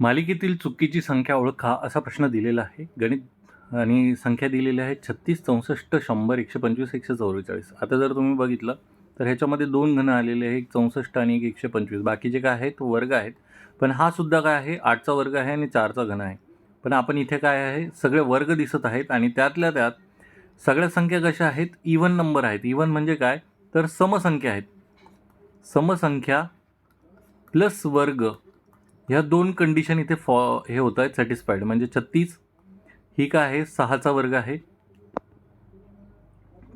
मालिकेतील चुकीची संख्या ओळखा असा प्रश्न दिलेला आहे. गणित आणि संख्या दिलेल्या आहेत छत्तीस चौसष्ट शंभर एकशे पंचवीस एकशे चौवेचाळीस. आता जर तुम्ही बघितलं तर ह्याच्यामध्ये दोन घन आलेले आहे एक चौसष्ट आणि एक एकशे पंचवीस. बाकीचे काय आहेत? वर्ग आहेत. पण हा सुद्धा काय आहे? आठचा वर्ग आहे आणि चारचा घन आहे. पण आपण इथे काय आहे? सगळे वर्ग दिसत आहेत आणि त्यातल्या त्यात सगळ्या संख्या कशा आहेत? इवन नंबर आहेत. इवन म्हणजे काय? तर समसंख्या आहेत. समसंख्या प्लस वर्ग ह्या दोन कंडिशन इथे फॉ हे होत आहेत सॅटिस्फाईड म्हणजे छत्तीस ही काय आहे? सहाचा वर्ग आहे.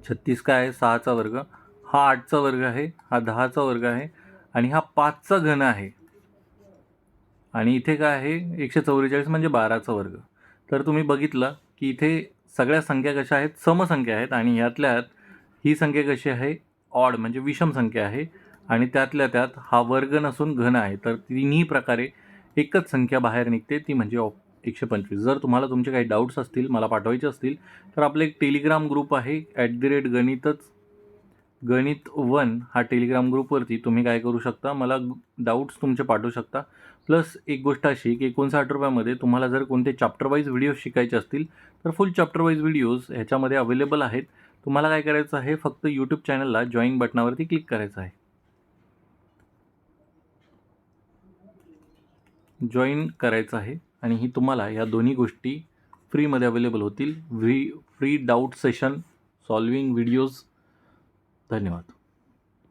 छत्तीस काय आहे? सहाचा वर्ग. हा आठचा वर्ग आहे हा दहाचा वर्ग आहे आणि हा पाचचा घन आहे. आणि इथे काय आहे? एकशे चौवेचाळीस म्हणजे बाराचा वर्ग. तर तुम्ही बघितलं की इथे सगळ्या संख्या कशा आहेत? समसंख्या आहेत. आणि ह्यातल्या ही संख्या कशी आहे? ऑड म्हणजे विषम संख्या आहे. आणि त्यातल्या त्यात हा वर्ग नसून घन आहे. तर तिन्ही प्रकारे एकच संख्या बाहेर निघते ती म्हणजे ऑप एकशे पंचवीस. जर तुम्हाला तुमचे काही डाऊट्स असतील मला पाठवायचे असतील तर आपलं एक टेलिग्राम ग्रुप आहे ॲट दी रेट गणितच गणित वन हा टेलिग्राम ग्रुपवरती तुम्ही काय करू शकता मला डाऊट्स तुमचे पाठवू शकता. प्लस एक गोष्ट अशी की एकोणसाठ रुपयामध्ये तुम्हाला जर कोणते चॅप्टर वाईज व्हिडिओ शिकायचे असतील तर फुल चॅप्टर वाईज व्हिडिओज ह्याच्यामध्ये अवेलेबल आहेत. तुम्हाला काय करायचं आहे फक्त यूट्यूब चॅनलला जॉईन बटनावरती क्लिक करायचं आहे. जॉईन करायचं आहे. आणि ही तुम्हाला या दोन्ही गोष्टी फ्रीमध्ये अवेलेबल होतील. V free doubt session solving videos धन्यवाद.